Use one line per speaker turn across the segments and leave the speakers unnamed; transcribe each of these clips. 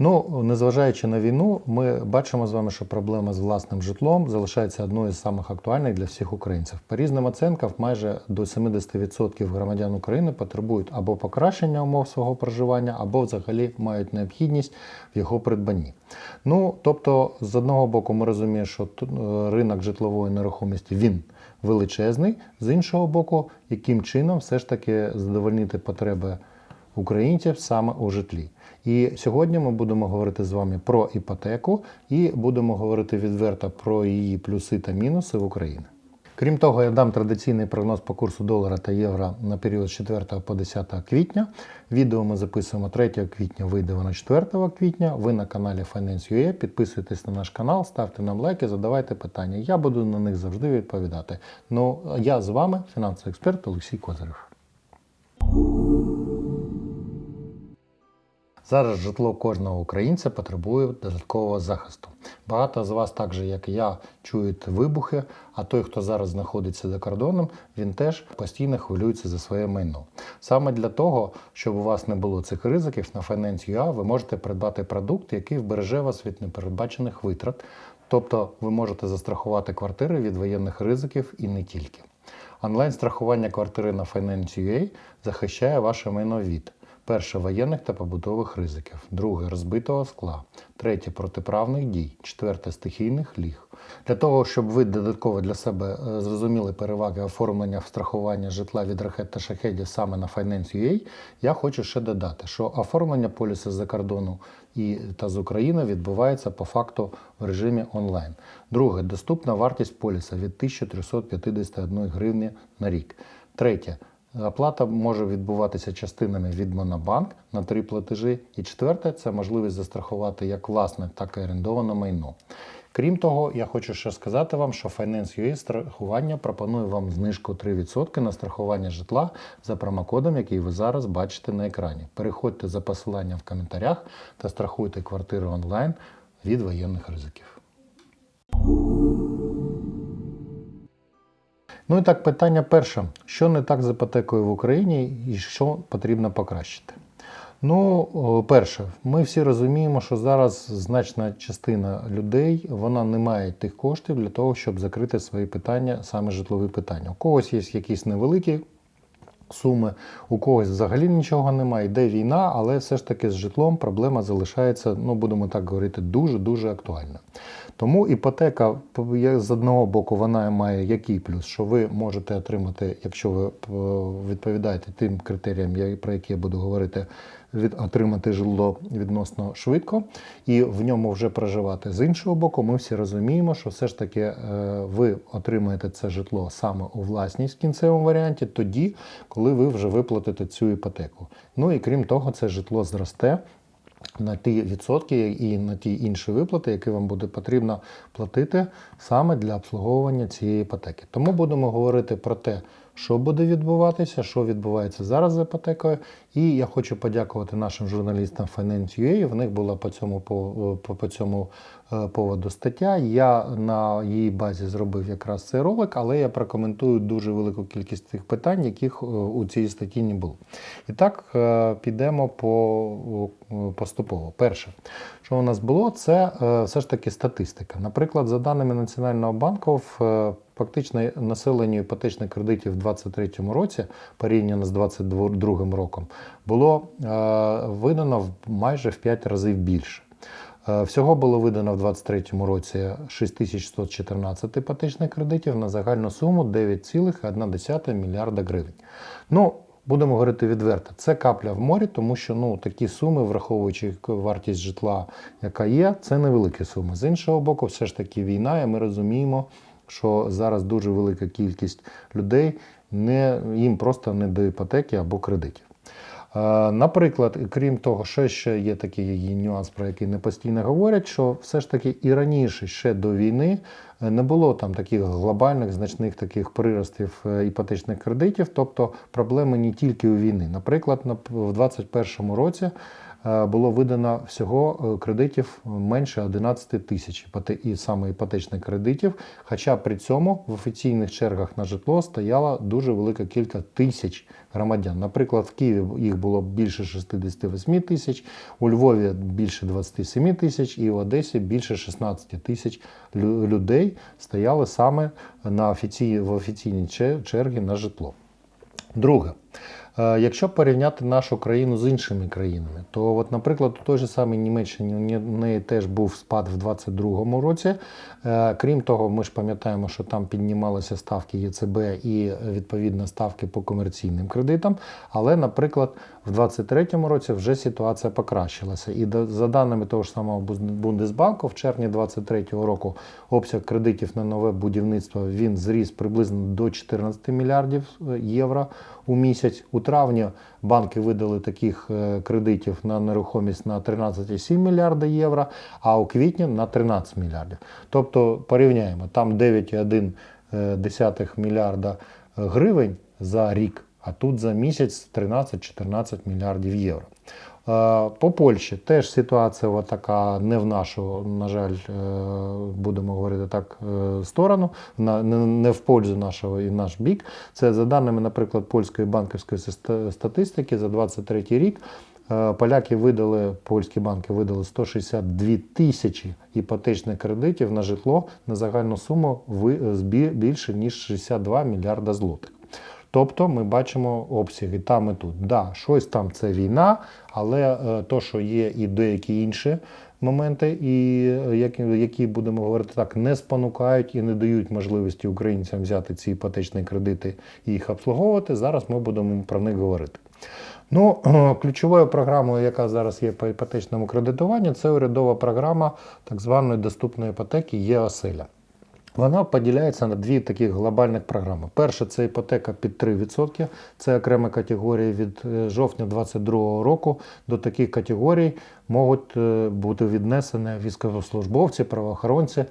Ну, незважаючи на війну, ми бачимо з вами, що проблема з власним житлом залишається одною з самих актуальних для всіх українців. По різним оцінкам, майже до 70% громадян України потребують або покращення умов свого проживання, або взагалі мають необхідність в його придбанні. Ну, тобто, з одного боку, ми розуміємо, що е, ринок житлової нерухомості він величезний, з іншого боку, яким чином все ж таки задовольнити потреби українців саме у житлі. І сьогодні ми будемо говорити з вами про іпотеку і будемо говорити відверто про її плюси та мінуси в Україні. Крім того, я дам традиційний прогноз по курсу долара та євро на період з 4 по 10 квітня. Відео ми записуємо 3 квітня, вийде воно 4 квітня. Ви на каналі Finance.ua. Підписуйтесь на наш канал, ставте нам лайки, задавайте питання. Я буду на них завжди відповідати. Ну, я з вами, фінансовий експерт Олексій Козирев. Зараз житло кожного українця потребує додаткового захисту. Багато з вас, так же як і я, чують вибухи, а той, хто зараз знаходиться за кордоном, він теж постійно хвилюється за своє майно. Саме для того, щоб у вас не було цих ризиків, на Finance.ua ви можете придбати продукт, який вбереже вас від непередбачених витрат. Тобто ви можете застрахувати квартири від воєнних ризиків і не тільки. Онлайн-страхування квартири на Finance.ua захищає ваше майно від Перше воєнних та побутових ризиків, друге розбитого скла, третє протиправних дій, четверте стихійних ліг. Для того, щоб ви додатково для себе е, зрозуміли переваги оформлення страхування житла від ракет та шахедів саме на Finance.ua, я хочу ще додати, що оформлення поліса з-за кордону і та з України відбувається по факту в режимі онлайн. Друге, доступна вартість поліса від 1351 гривні на рік. Третє. Оплата може відбуватися частинами від Монобанк на три платежі. І четверте це можливість застрахувати як власне, так і орендоване майно. Крім того, я хочу ще сказати вам, що Finance.ua страхування пропонує вам знижку 3% на страхування житла за промокодом, який ви зараз бачите на екрані. Переходьте за посиланням в коментарях та страхуйте квартири онлайн від воєнних ризиків. Ну і так, питання перше: що не так з іпотекою в Україні і що потрібно покращити? Ну, перше, ми всі розуміємо, що зараз значна частина людей вона не має тих коштів для того, щоб закрити свої питання, саме житлові питання. У когось є якісь невеликі суми, у когось взагалі нічого немає, йде війна, але все ж таки з житлом проблема залишається, ну будемо так говорити, дуже-дуже актуальна. Тому іпотека з одного боку вона має який плюс, що ви можете отримати, якщо ви відповідаєте тим критеріям, про які я буду говорити, від отримати житло відносно швидко і в ньому вже проживати. З іншого боку, ми всі розуміємо, що все ж таки ви отримаєте це житло саме у власність в кінцевому варіанті, тоді, коли ви вже виплатите цю іпотеку. Ну і крім того, це житло зросте на ті відсотки і на ті інші виплати, які вам буде потрібно платити саме для обслуговування цієї іпотеки. Тому будемо говорити про те, що буде відбуватися, що відбувається зараз з іпотекою. І я хочу подякувати нашим журналістам Finance.ua. В них була по цьому по, по цьому е, поводу стаття. Я на її базі зробив якраз цей ролик, але я прокоментую дуже велику кількість тих питань, яких е, у цій статті не було. І так, е, підемо по поступово. Перше, що у нас було, це все ж таки статистика. Наприклад, за даними Національного банку, в Фактично населення іпотечних кредитів у 2023 році, порівняно з 2022 роком, було видано майже в 5 разів більше. Всього було видано в 2023 році 6114 іпотечних кредитів на загальну суму 9,1 мільярда гривень. Ну, Будемо говорити відверто, це капля в морі, тому що ну, такі суми, враховуючи вартість житла, яка є, це невеликі суми. З іншого боку, все ж таки війна, і ми розуміємо, що зараз дуже велика кількість людей не, їм просто не до іпотеки або кредитів. Наприклад, крім того, що ще є такий нюанс, про який не постійно говорять, що все ж таки і раніше, ще до війни, не було там таких глобальних значних таких приростів е, іпотечних кредитів, тобто проблеми не тільки у війни. Наприклад, в 2021 році е, було видано всього е, кредитів менше 11 тисяч і саме іпотечних кредитів. Хоча при цьому в офіційних чергах на житло стояла дуже велика кількість тисяч громадян. Наприклад, в Києві їх було більше 68 тисяч, у Львові більше 27 тисяч і в Одесі більше 16 тисяч людей стояли саме на офіцій, в офіційній че- черги на житло. Друге, е, якщо порівняти нашу країну з іншими країнами, то, от, наприклад, у той же самій Німеччині у неї теж був спад в 2022 році. Е, Крім того, ми ж пам'ятаємо, що там піднімалися ставки ЄЦБ і е, відповідно ставки по комерційним кредитам. Але, наприклад, в 2023 році вже ситуація покращилася. І за даними того ж самого Бундесбанку, в червні 2023 року обсяг кредитів на нове будівництво він зріс приблизно до 14 мільярдів е, євро у місяць. У травні банки видали таких е, кредитів на нерухомість на 13,7 мільярда євро, а у квітні на 13 мільярдів. Тобто порівняємо, там 9,1 мільярда гривень за рік, а тут за місяць 13-14 мільярдів євро. Е, По Польщі теж ситуація така не в нашу, на жаль, е, будемо говорити так, е, сторону, не- в пользу нашого і наш бік. Це за даними, наприклад, польської банківської статистики за 23 рік. Поляки видали, польські банки видали 162 тисячі іпотечних кредитів на житло на загальну суму більше ніж 62 мільярда злотих. Тобто ми бачимо обсяги там і тут. Да, щось там це війна, але е, то, що є і деякі інші моменти, і е, які, будемо говорити так, не спонукають і не дають можливості українцям взяти ці іпотечні кредити і їх обслуговувати. Зараз ми будемо про них говорити. Ну, ключовою програмою, яка зараз є по іпотечному кредитуванню, це урядова програма так званої доступної іпотеки ЄОСЕЛЯ. Вона поділяється на дві таких глобальних програми. Перша це іпотека під 3%. Це окрема категорія від е, жовтня 2022 року. До таких категорій можуть е, бути віднесені військовослужбовці, правоохоронці,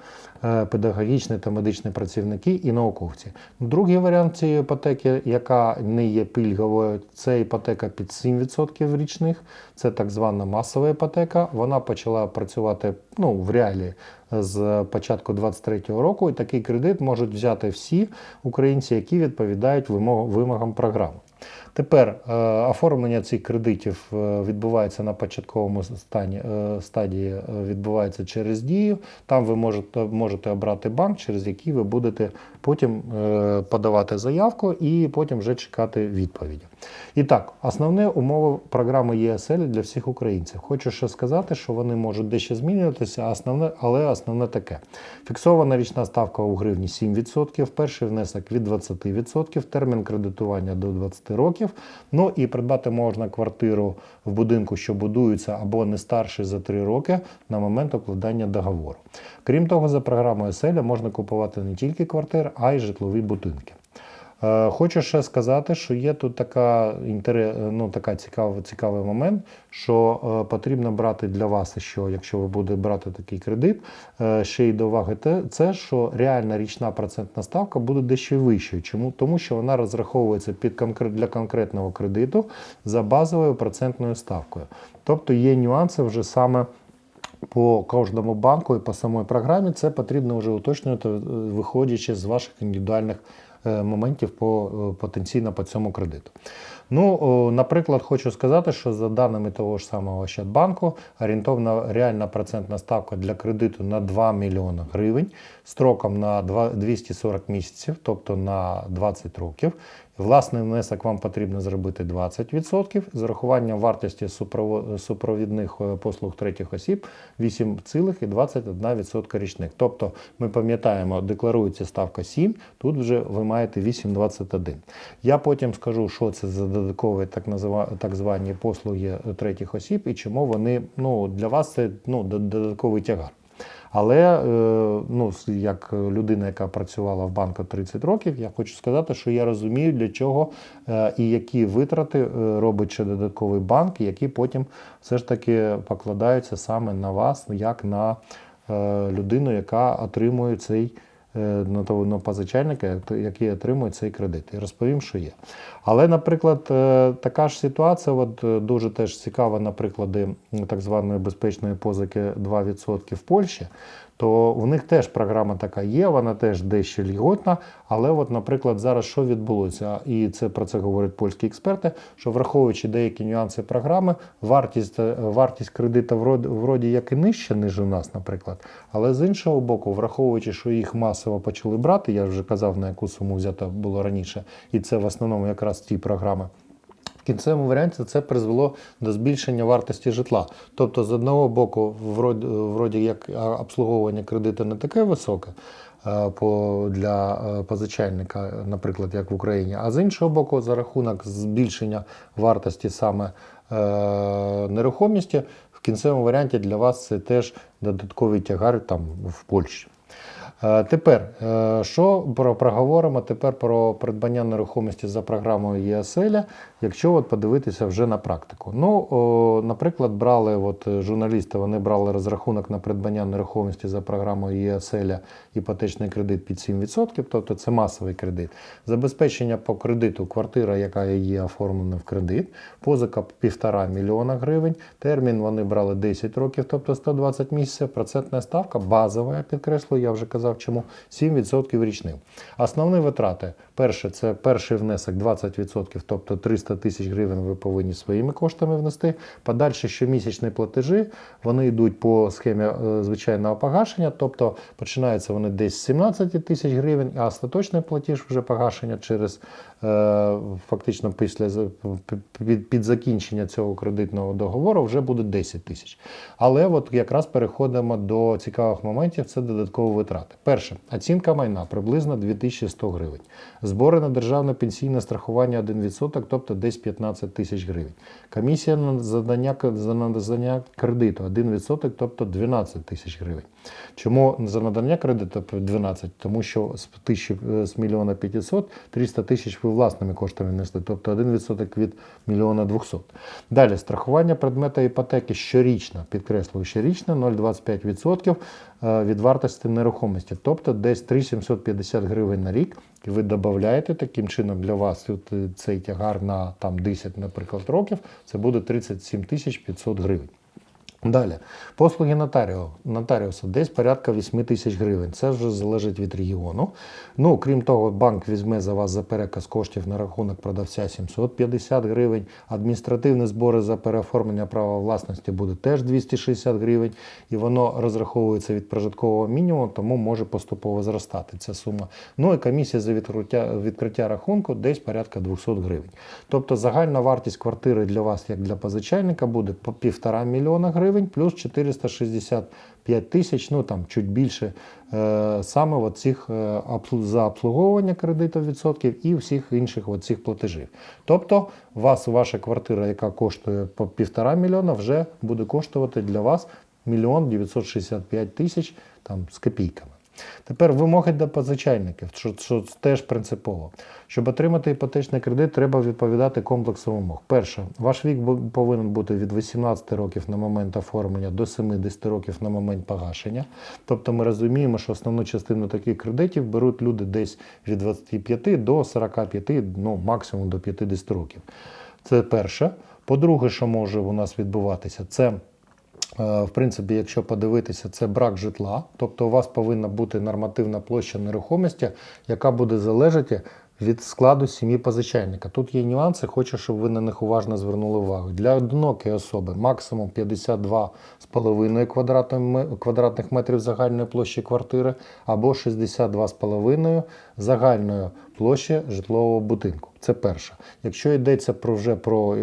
е, педагогічні та медичні працівники і науковці. Другий варіант цієї іпотеки, яка не є пільговою, це іпотека під 7% річних. Це так звана масова іпотека. Вона почала працювати ну, в реалії з початку 2023 року, і такий кредит можуть взяти всі українці, які відповідають вимог- вимогам програми. Тепер е, оформлення цих кредитів е, відбувається на початковому стані, е, стадії, відбувається через дію. Там ви можете, можете обрати банк, через який ви будете потім подавати заявку і потім вже чекати відповіді. І так, основне умови програми ЄСЛ для всіх українців. Хочу ще сказати, що вони можуть дещо змінюватися, основне, але основне таке: фіксована річна ставка у гривні 7%, перший внесок від 20%, термін кредитування до 20 років. Ну і придбати можна квартиру в будинку, що будується або не старше за 3 роки на момент укладання договору. Крім того, за програмою селя можна купувати не тільки квартири, а й житлові будинки. Е, Хочу ще сказати, що є тут така, ну, така цікава, цікавий момент, що е, потрібно брати для вас, що якщо ви будете брати такий кредит, е, ще й до уваги те, це, що реальна річна процентна ставка буде дещо вищою. Чому? Тому що вона розраховується під конкрет, для конкретного кредиту за базовою процентною ставкою. Тобто є нюанси вже саме по кожному банку і по самій програмі це потрібно вже уточнювати, виходячи з ваших індивідуальних моментів по е, потенційно по цьому кредиту. Ну, наприклад, хочу сказати, що за даними того ж самого Ощадбанку, орієнтовна реальна процентна ставка для кредиту на 2 мільйони гривень строком на 240 місяців, тобто на 20 років. Власний внесок вам потрібно зробити 20%. З урахуванням вартості супровідних е, послуг третіх осіб 8,21% річних. Тобто, ми пам'ятаємо, декларується ставка 7, тут вже ви маєте 8,21. Я потім скажу, що це за додаткові так, назива, так звані послуги третіх осіб і чому вони ну, для вас це ну, дод- додатковий тягар. Але е, ну, як людина, яка працювала в банку 30 років, я хочу сказати, що я розумію, для чого е, і які витрати е, робить ще додатковий банк, які потім все ж таки покладаються саме на вас, як на людину, яка отримує цей на того на позичальника, який отримує цей кредит. І розповім, що є. Але, наприклад, е, така ж ситуація, от е, дуже теж цікава, наприклад, так званої безпечної позики 2% в Польщі. То в них теж програма така є, вона теж дещо льготна. Але, от, наприклад, зараз що відбулося, і це про це говорять польські експерти, що враховуючи деякі нюанси програми, вартість, е, вартість кредиту вроді, вроді як і нижча, ніж у нас, наприклад. Але з іншого боку, враховуючи, що їх масово почали брати, я вже казав, на яку суму взято було раніше, і це в основному якраз ті програми. Кінцевому варіанті це призвело до збільшення вартості житла. Тобто, з одного боку, вроді, вроді як обслуговування кредиту не таке високе по, для позичальника, наприклад, як в Україні, а з іншого боку, за рахунок збільшення вартості саме е, нерухомості, в кінцевому варіанті для вас це теж додатковий тягар там в Польщі. Е, Тепер, е, що про проговоримо тепер про придбання нерухомості за програмою ЄСЕЛЯ, якщо от подивитися вже на практику. Ну, наприклад, брали от журналісти, вони брали розрахунок на придбання нерухомості за програмою ЄСЕЛЯ іпотечний кредит під 7%, тобто це масовий кредит. Забезпечення по кредиту квартира, яка є оформлена в кредит, позика 1,5 мільйона гривень. Термін вони брали 10 років, тобто 120 місяців. Процентна ставка базова, я підкреслюю, я вже казав чому, 7% річним. Основні витрати. Перше, це перший внесок 20%, тобто 300 тисяч гривень ви повинні своїми коштами внести. Подальші щомісячні платежі, вони йдуть по схемі е, звичайного погашення, тобто починаються вони десь з 17 тисяч гривень, а остаточний платіж вже погашення через е, фактично після під закінчення цього кредитного договору вже буде 10 тисяч. Але от якраз переходимо до цікавих моментів, це додаткові витрати. Перше, оцінка майна приблизно 2100 гривень. Збори на державне пенсійне страхування 1%, тобто десь 15 тисяч гривень. Комісія на задання, за надання кредиту 1%, тобто 12 тисяч гривень. Чому за надання кредиту 12? Тому що з, тисячі, з мільйона 500 300 тисяч ви власними коштами внесли, тобто 1% від мільйона 200. Далі страхування предмета іпотеки щорічно, підкреслюю, щорічно 0,25% е, від вартості нерухомості, тобто десь 3750 гривень на рік. І ви додаєте таким чином для вас е, цей тягар на там 10, наприклад, років, це буде 37 тисяч 500 гривень. Далі, послуги нотаріо, нотаріуса десь порядка 8 тисяч гривень. Це вже залежить від регіону. Ну, крім того, банк візьме за вас за переказ коштів на рахунок продавця 750 гривень. Адміністративні збори за переоформлення права власності буде теж 260 гривень, і воно розраховується від прожиткового мінімуму, тому може поступово зростати ця сума. Ну і комісія за відкриття, відкриття рахунку десь порядка 200 гривень. Тобто загальна вартість квартири для вас, як для позичальника, буде по півтора мільйона гривень плюс 465 тисяч, ну там чуть більше е, саме оцих цих е, за обслуговування кредиту відсотків і всіх інших оцих цих платежів. Тобто, вас ваша квартира, яка коштує по півтора мільйона, вже буде коштувати для вас мільйон 965 тисяч там з копійками. Тепер вимоги до позичальників, що, що теж принципово. Щоб отримати іпотечний кредит, треба відповідати комплексу вимог. Перше, ваш вік повинен бути від 18 років на момент оформлення до 70 років на момент погашення. Тобто ми розуміємо, що основну частину таких кредитів беруть люди десь від 25 до 45, ну максимум до 50 років. Це перше. По-друге, що може у нас відбуватися, це В принципі, якщо подивитися, це брак житла, тобто у вас повинна бути нормативна площа нерухомості, яка буде залежати від складу сім'ї позичальника. Тут є нюанси, хочу, щоб ви на них уважно звернули увагу. Для одинокої особи максимум 52,5 квадратних метрів загальної площі квартири або 62,5 загальної площі житлового будинку. Це перше. Якщо йдеться про вже про,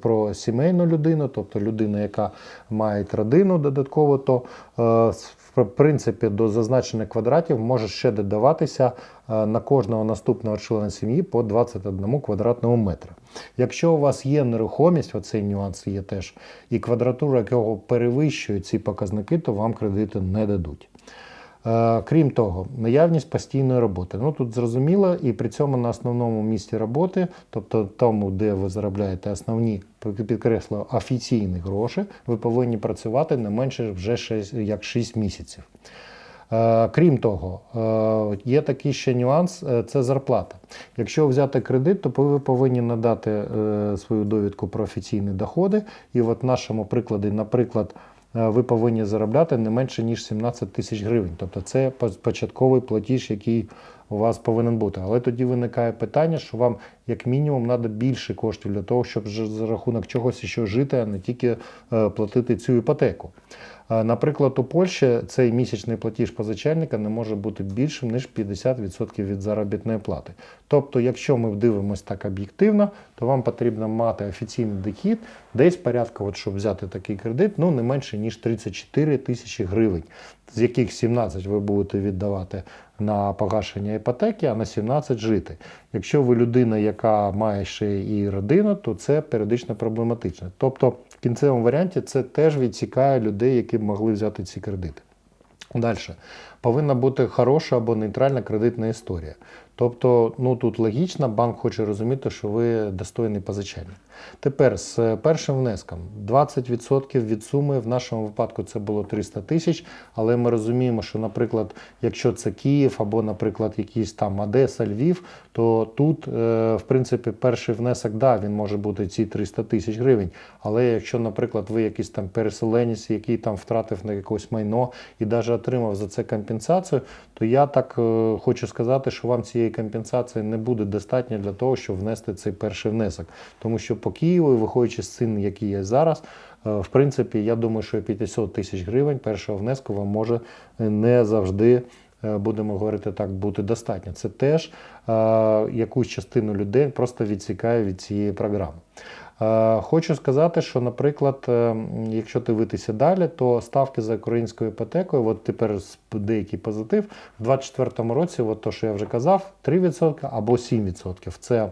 про сімейну людину, тобто людина, яка має родину додатково, то е, в принципі до зазначених квадратів може ще додаватися е, на кожного наступного члена сім'ї по 21 квадратному метру. Якщо у вас є нерухомість, оцей нюанс є теж, і квадратура якого перевищує ці показники, то вам кредити не дадуть. Е, Крім того, наявність постійної роботи. Ну тут зрозуміло, і при цьому на основному місці роботи, тобто тому, де ви заробляєте основні підкреслю, офіційні гроші, ви повинні працювати не менше вже 6, як 6 місяців. Е, Крім того, е, є такий ще нюанс це зарплата. Якщо взяти кредит, то ви повинні надати свою довідку про офіційні доходи. І от в нашому прикладі, наприклад, ви повинні заробляти не менше ніж 17 тисяч гривень. Тобто це початковий платіж, який у вас повинен бути. Але тоді виникає питання, що вам як мінімум треба більше коштів для того, щоб за рахунок чогось ще жити, а не тільки е, платити цю іпотеку. Наприклад, у Польщі цей місячний платіж позичальника не може бути більшим ніж 50% від заробітної плати. Тобто, якщо ми дивимося так об'єктивно, то вам потрібно мати офіційний дохід десь порядка, от, щоб взяти такий кредит, ну не менше ніж 34 тисячі гривень, з яких 17 ви будете віддавати на погашення іпотеки, а на 17 жити. Якщо ви людина, яка має ще і родину, то це періодично проблематично. Тобто, кінцевому варіанті це теж відсікає людей, які б могли взяти ці кредити. Далі. Повинна бути хороша або нейтральна кредитна історія. Тобто, ну тут логічно, банк хоче розуміти, що ви достойний позичальник. Тепер з першим внеском 20% від суми в нашому випадку це було 300 тисяч, але ми розуміємо, що, наприклад, якщо це Київ або, наприклад, якийсь там Одеса, Львів, то тут, е, в принципі, перший внесок, да, він може бути ці 300 тисяч гривень. Але якщо, наприклад, ви якийсь там переселенець, який там втратив на якесь майно і навіть отримав за це компенсацію, то я так е, хочу сказати, що вам цієї компенсації не буде достатньо для того, щоб внести цей перший внесок. Тому що по Києву, виходячи з цін, які є зараз, е, в принципі, я думаю, що 500 тисяч гривень першого внеску вам може е, не завжди. е, Будемо говорити так, бути достатньо. Це теж е, якусь частину людей просто відсікає від цієї програми. Е, Хочу сказати, що, наприклад, е, якщо дивитися далі, то ставки за українською іпотекою, от тепер деякий позитив, в 2024 році, от то, що я вже казав, 3% або 7%. Це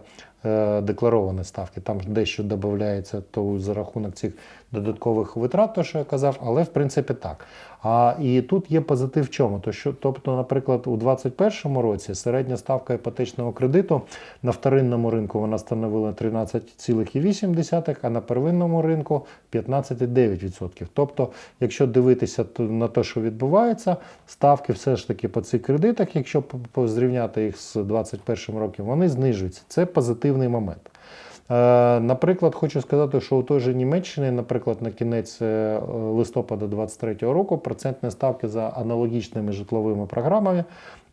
декларовані ставки. Там дещо додається то за рахунок цих додаткових витрат, то що я казав, але в принципі так. А і тут є позитив в чому? То що, тобто, наприклад, у 2021 році середня ставка іпотечного кредиту на вторинному ринку вона становила 13,8%, а на первинному ринку 15,9%. Тобто, якщо дивитися на те, що відбувається, ставки все ж таки по цих кредитах, якщо зрівняти їх з 2021 роком, вони знижуються. Це позитивний момент. Е, Наприклад, хочу сказати, що у той же Німеччині, наприклад, на кінець е, листопада 2023 року процентні ставки за аналогічними житловими програмами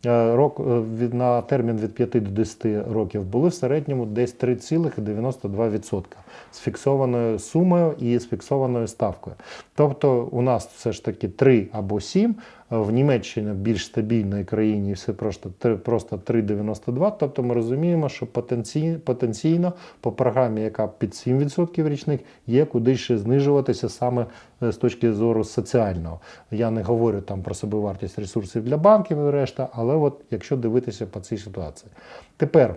рок, е, від, на термін від 5 до 10 років були в середньому десь 3,92% з фіксованою сумою і з фіксованою ставкою. Тобто у нас все ж таки 3 або 7, е, в Німеччині більш стабільній країні все просто, просто 3,92. Тобто ми розуміємо, що потенційно, потенційно по програмі, яка під 7% річних, є куди ще знижуватися саме е, з точки зору соціального. Я не говорю там про собівартість ресурсів для банків і решта, але от якщо дивитися по цій ситуації. Тепер.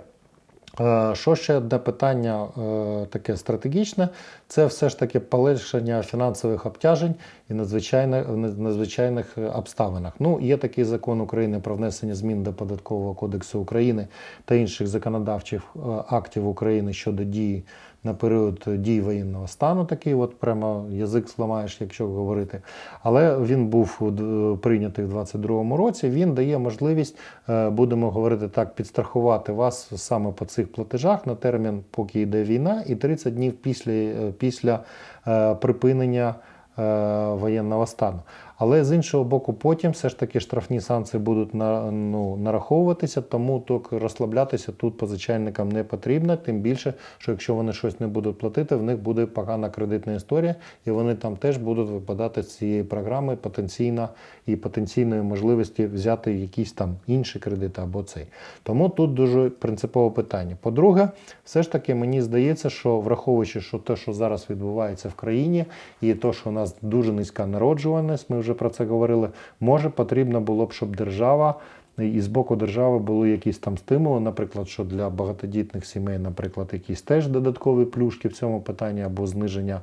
Е, Що ще одне питання е, таке стратегічне, це все ж таки полегшення фінансових обтяжень і надзвичайних, надзвичайних е, обставинах. Ну, є такий закон України про внесення змін до Податкового кодексу України та інших законодавчих е, актів України щодо дії на період дії воєнного стану. Такий от прямо язик зламаєш, якщо говорити. Але він був прийнятий в 2022 році. Він дає можливість, е, будемо говорити так, підстрахувати вас саме по цих платежах на термін, поки йде війна, і 30 днів після, е, після е, припинення воєнного стану. Але з іншого боку, потім все ж таки штрафні санкції будуть на, ну, нараховуватися, тому так розслаблятися тут позичальникам не потрібно. Тим більше, що якщо вони щось не будуть платити, в них буде погана кредитна історія, і вони там теж будуть випадати з цієї програми потенційно і потенційної можливості взяти якісь там інші кредити або цей. Тому тут дуже принципове питання. По-друге, все ж таки мені здається, що враховуючи, що те, що зараз відбувається в країні, і те, що у нас дуже низька народжуваність, ми вже про це говорили, може потрібно було б, щоб держава. І з боку держави були якісь там стимули, наприклад, що для багатодітних сімей, наприклад, якісь теж додаткові плюшки в цьому питанні або зниження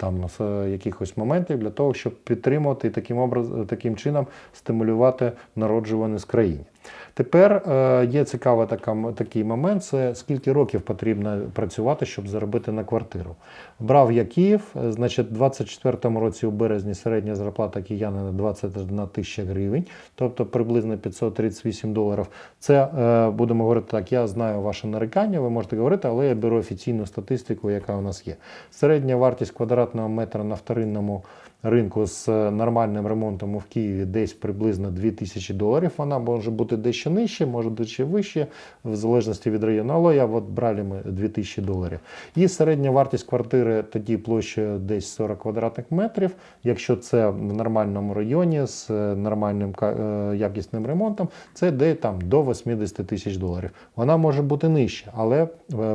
там з е, якихось моментів для того, щоб підтримувати і таким образ, таким чином стимулювати народжуваність країні. Тепер е, є цікавий такий момент: це скільки років потрібно працювати, щоб заробити на квартиру. Брав я Київ, е, значить, в 24-му році у березні середня зарплата киянина 21 тисяча гривень, тобто приблизно 538 доларів. Це е, будемо говорити так. Я знаю ваше нарікання, ви можете говорити, але я беру офіційну статистику, яка у нас є. Середня вартість квадратного метра на вторинному ринку з е, нормальним ремонтом в Києві десь приблизно 2000 доларів. Вона може бути дещо нижче, може бути вище, в залежності від району. Але я от брали ми 2000 доларів. І середня вартість квартири тоді площею десь 40 квадратних метрів. Якщо це в нормальному районі з е, нормальним е, якісним ремонтом, це де там до 80 тисяч доларів. Вона може бути нижче, але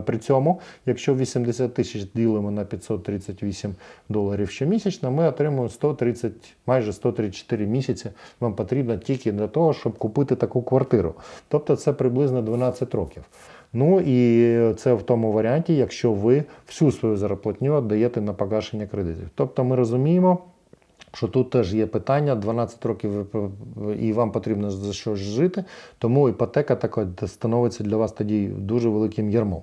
при цьому, якщо 80 тисяч ділимо на 538 доларів щомісячно, ми отримуємо 130, майже 134 місяці. Вам потрібно тільки для того, щоб купити таку квартиру. Тобто це приблизно 12 років. Ну і це в тому варіанті, якщо ви всю свою зарплатню віддаєте на погашення кредитів. Тобто ми розуміємо, що тут теж є питання 12 років і вам потрібно за щось жити, тому іпотека така становиться для вас тоді дуже великим ярмом.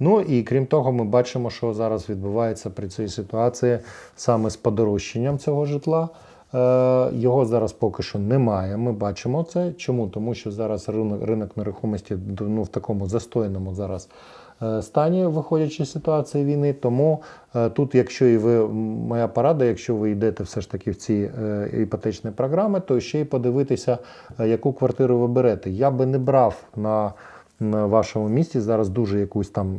Ну і крім того, ми бачимо, що зараз відбувається при цій ситуації саме з подорожчанням цього житла. Е, Його зараз поки що немає. Ми бачимо це. Чому? Тому що зараз ринок, ринок нерухомості ну, в такому застойному зараз стані, виходячи з ситуації війни. Тому е, тут, якщо і ви, моя порада, якщо ви йдете все ж таки в ці е, іпотечні програми, то ще й подивитися, е, яку квартиру ви берете. Я би не брав на вашому місті зараз дуже якусь там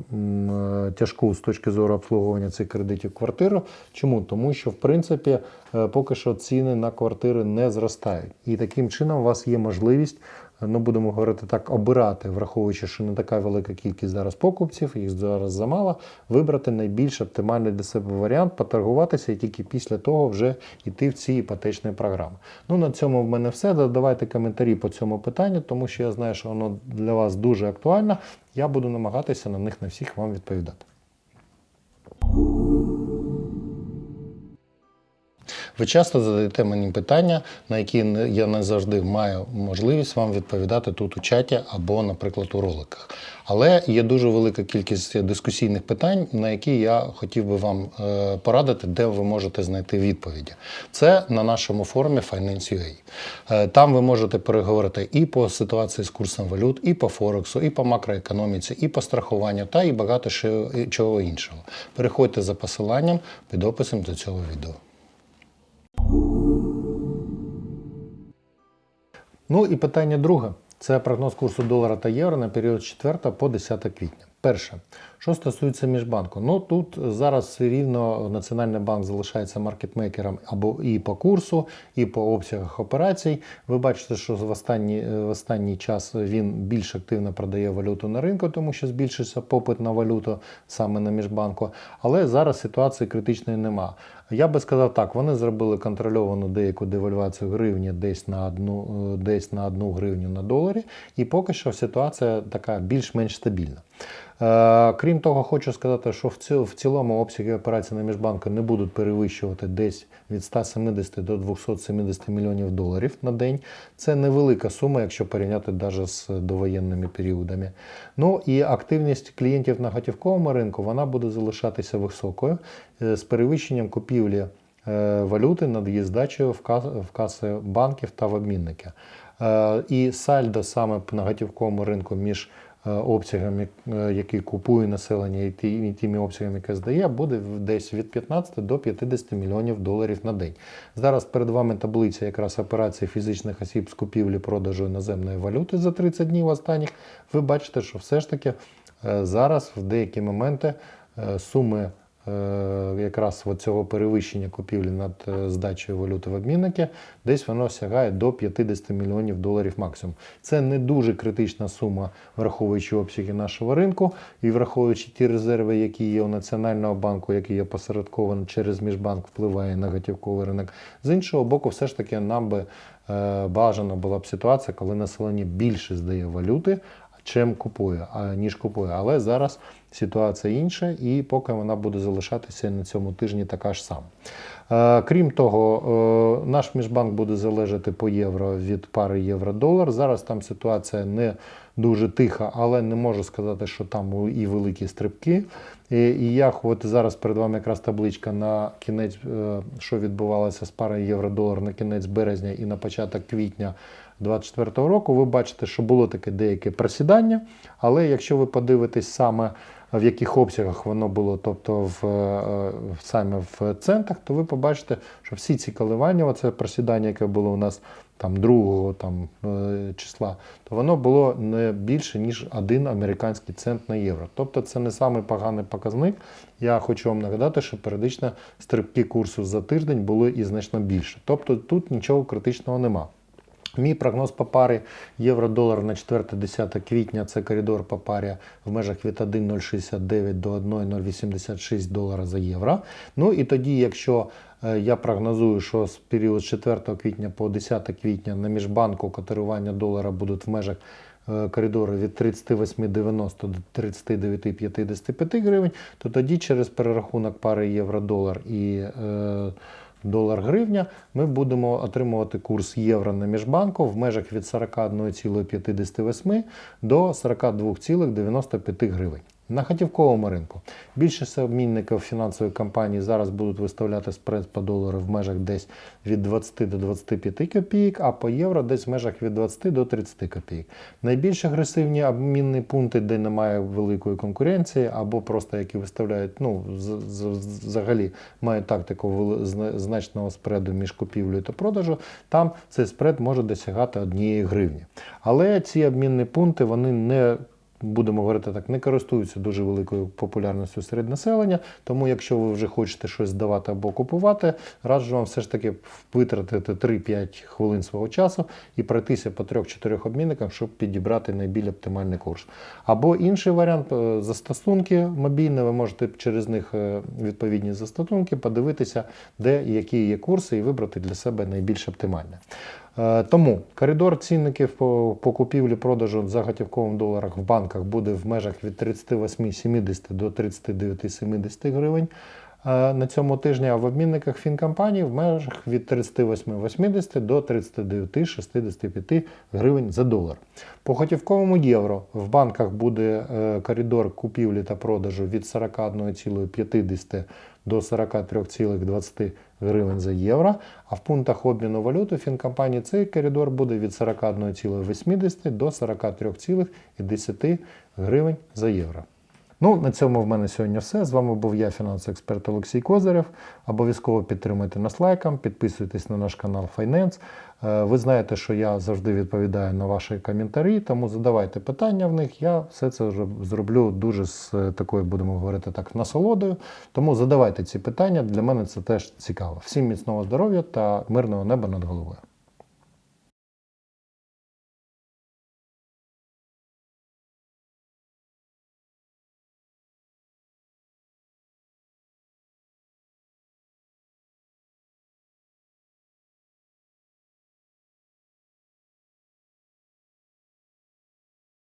е, тяжку з точки зору обслуговування цих кредитів квартиру. Чому? Тому що в принципі е, поки що ціни на квартири не зростають. І таким чином у вас є можливість, е, ну будемо говорити так, обирати, враховуючи, що не така велика кількість зараз покупців, їх зараз замало, вибрати найбільш оптимальний для себе варіант, поторгуватися і тільки після того вже йти в ці іпотечні програми. Ну на цьому в мене все. Давайте коментарі по цьому питанню, тому що я знаю, що воно для вас дуже актуально. Я буду намагатися на них на всіх вам відповідати. Ви часто задаєте мені питання, на які я не завжди маю можливість вам відповідати тут у чаті або, наприклад, у роликах. Але є дуже велика кількість дискусійних питань, на які я хотів би вам е, порадити, де ви можете знайти відповіді. Це на нашому форумі Finance.ua. Е, Там ви можете переговорити і по ситуації з курсом валют, і по Форексу, і по макроекономіці, і по страхуванню, та і багато чого іншого. Переходьте за посиланням під описом до цього відео. Ну і питання друге. Це прогноз курсу долара та євро на період з 4 по 10 квітня. Перше, що стосується міжбанку, ну тут зараз рівно Національний банк залишається маркетмейкером або і по курсу, і по обсягах операцій. Ви бачите, що в останній, в останній час він більш активно продає валюту на ринку, тому що збільшився попит на валюту саме на міжбанку. Але зараз ситуації критичної нема. Я би сказав так, вони зробили контрольовану деяку девальвацію гривні десь на одну, е, десь на одну гривню на доларі, і поки що ситуація така більш-менш стабільна. Е, Крім того, хочу сказати, що в ці- в цілому обсяги операцій на міжбанку не будуть перевищувати десь від 170 до 270 мільйонів доларів на день. Це невелика сума, якщо порівняти навіть з довоєнними періодами. Ну і активність клієнтів на готівковому ринку вона буде залишатися високою е, з перевищенням купівлі е, валюти над її здачею в кас- в каси банків та в обмінники. Е, І сальдо саме на готівковому ринку між обсягами, е, які купує населення, і тими обсягами, які здає, буде десь від 15 до 50 мільйонів доларів на день. Зараз перед вами таблиця якраз операції фізичних осіб з купівлі продажу іноземної валюти за 30 днів останніх. Ви бачите, що все ж таки е, зараз в деякі моменти е, суми е, якраз от цього перевищення купівлі над е, здачею валюти в обмінники, десь воно сягає до 50 мільйонів доларів максимум. Це не дуже критична сума, враховуючи обсяги нашого ринку і враховуючи ті резерви, які є у Національного банку, який є посередковано через міжбанк, впливає на готівковий ринок. З іншого боку, все ж таки нам би е, бажано була б ситуація, коли населення більше здає валюти, чим купує, ніж купує. Але зараз ситуація інша, і поки вона буде залишатися на цьому тижні така ж сама. Е, Крім того, е, наш міжбанк буде залежати по євро від пари євро-долар. Зараз там ситуація не дуже тиха, але не можу сказати, що там і великі стрибки. І, і я от зараз перед вами якраз табличка на кінець, е, що відбувалося з парою євро-долар на кінець березня і на початок квітня 2024 року. Ви бачите, що було таке деяке просідання, але якщо ви подивитесь саме в яких обсягах воно було, тобто в, е, саме в центах, то ви побачите, що всі ці коливання, оце просідання, яке було у нас там 2 там, е, числа, то воно було не більше, ніж один американський цент на євро. Тобто це не самий поганий показник. Я хочу вам нагадати, що періодично стрибки курсу за тиждень були і значно більше. Тобто тут нічого критичного нема. Мій прогноз по парі євро-долар на 4-10 квітня це коридор по парі в межах від 1,069 до 1,086 долара за євро. Ну і тоді, якщо е, я прогнозую, що з період з 4 квітня по 10 квітня на міжбанку котирування долара будуть в межах е, коридору від 38,90 до 39,55 гривень, то тоді через перерахунок пари євро-долар і е, долар гривня, ми будемо отримувати курс євро на міжбанку в межах від 41,58 до 42,95 гривень. На готівковому ринку більшість обмінників фінансової компанії зараз будуть виставляти спред по долару в межах десь від 20 до 25 копійок, а по євро десь в межах від 20 до 30 копійок. Найбільш агресивні обмінні пункти, де немає великої конкуренції, або просто які виставляють, ну взагалі мають тактику значного спреду між купівлею та продажу, там цей спред може досягати однієї гривні. Але ці обмінні пункти вони не будемо говорити так, не користуються дуже великою популярністю серед населення. Тому, якщо ви вже хочете щось здавати або купувати, раджу вам все ж таки витратити 3-5 хвилин свого часу і пройтися по 3-4 обмінникам, щоб підібрати найбільш оптимальний курс. Або інший варіант е, застосунки мобільні, ви можете через них е, відповідні застосунки подивитися, де які є курси, і вибрати для себе найбільш оптимальне. Е, Тому коридор цінників по, купівлі-продажу за готівковим доларах в банках буде в межах від 38,70 до 39,70 гривень е, на цьому тижні, а в обмінниках фінкомпаній в межах від 38,80 до 39,65 гривень за долар. По готівковому євро в банках буде е, коридор купівлі та продажу від 41,50 до 43,20 гривень за євро, а в пунктах обміну валюти фінкомпанії цей коридор буде від 41,80 до 43,10 гривень за євро. Ну, на цьому в мене сьогодні все. З вами був я, фінансовий експерт Олексій Козирєв. Обов'язково підтримуйте нас лайком, підписуйтесь на наш канал. Е, Ви знаєте, що я завжди відповідаю на ваші коментарі, тому задавайте питання в них. Я все це зроблю дуже з е, такою, будемо говорити так, насолодою. Тому задавайте ці питання. Для мене це теж цікаво. Всім міцного здоров'я та мирного неба над головою.